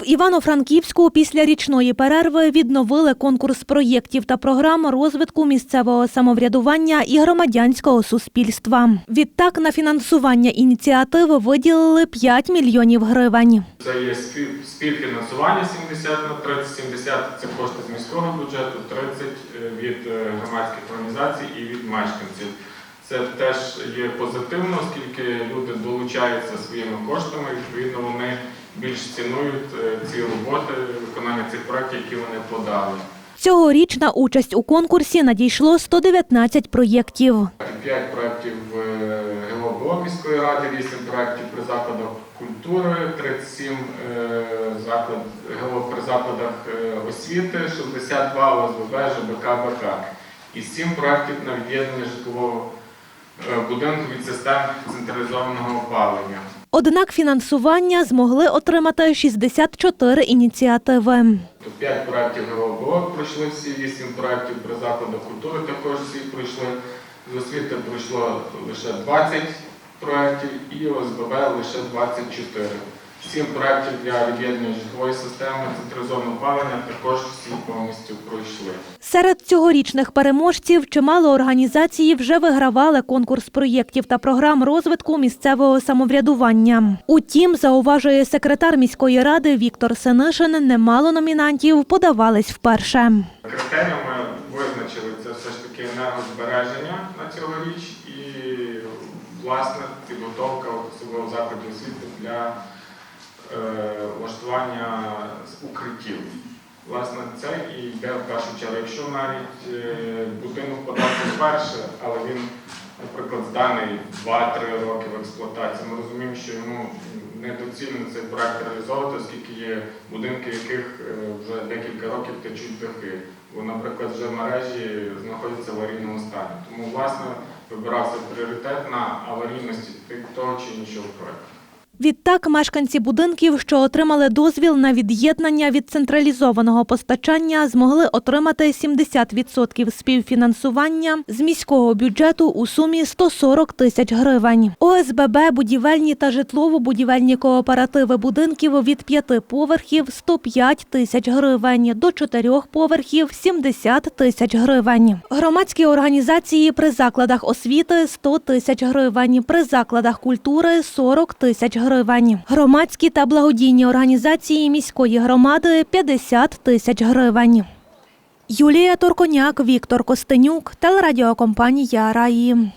В Івано-Франківську після річної перерви відновили конкурс проєктів та програм розвитку місцевого самоврядування і громадянського суспільства. Відтак на фінансування ініціативи виділили 5 мільйонів гривень. Це є спів- співфінансування 70 на 30, 70 це кошти з міського бюджету, 30 від е, громадських організацій і від мешканців. Це теж є позитивно, оскільки люди долучаються своїми коштами, відповідно вони більш цінують е, ці роботи, виконання цих проєктів, які вони подали. Цьогоріч на участь у конкурсі надійшло 119 проєктів. 5 проєктів е, ГЛОБО міської ради, 8 проєктів при закладах культури, 37 е, заклад, ГЛО при закладах освіти, 62 ОСББ, ЖБК, БК і 7 проєктів на від'єднання житлового будинку від систем централізованого опалення. Однак фінансування змогли отримати 64 ініціативи. То 5 проєктів ГОБО пройшли всі, вісім проєктів при закладах культури також всі пройшли. З освіти пройшло лише 20 проєктів і ОСББ лише 24. 7 проєктів для від'єднання житлової системи централізованого опалення також всі повністю пройшли. Серед цьогорічних переможців чимало організацій вже вигравали конкурс проєктів та програм розвитку місцевого самоврядування. Утім, зауважує секретар міської ради Віктор Сенишин, немало номінантів подавались вперше. Критеріями визначили це все ж таки енергозбереження на цьогоріч і власне підготовка особливо закладів освіти для влаштування укриттів. Власне, це і йде в першу чергу. Якщо навіть е, будинок подався вперше, але він, наприклад, зданий 2-3 роки в експлуатації, ми розуміємо, що йому недоцільно цей проект реалізовувати, оскільки є будинки, яких е, вже декілька років течуть дахи. Бо, наприклад, вже мережі знаходяться в аварійному стані. Тому, власне, вибирався пріоритет на аварійності того чи іншого проекту. Відтак, мешканці будинків, що отримали дозвіл на від'єднання від централізованого постачання, змогли отримати 70% співфінансування з міського бюджету у сумі 140 тисяч гривень. ОСББ, будівельні та житлово-будівельні кооперативи будинків від п'яти поверхів 105 тисяч гривень, до чотирьох поверхів 70 тисяч гривень. Громадські організації при закладах освіти 100 тисяч гривень, при закладах культури 40 тисяч гривень. Громадські та благодійні організації міської громади 50 тисяч гривень. Юлія Торконяк, Віктор Костенюк, телерадіокомпанія Раї.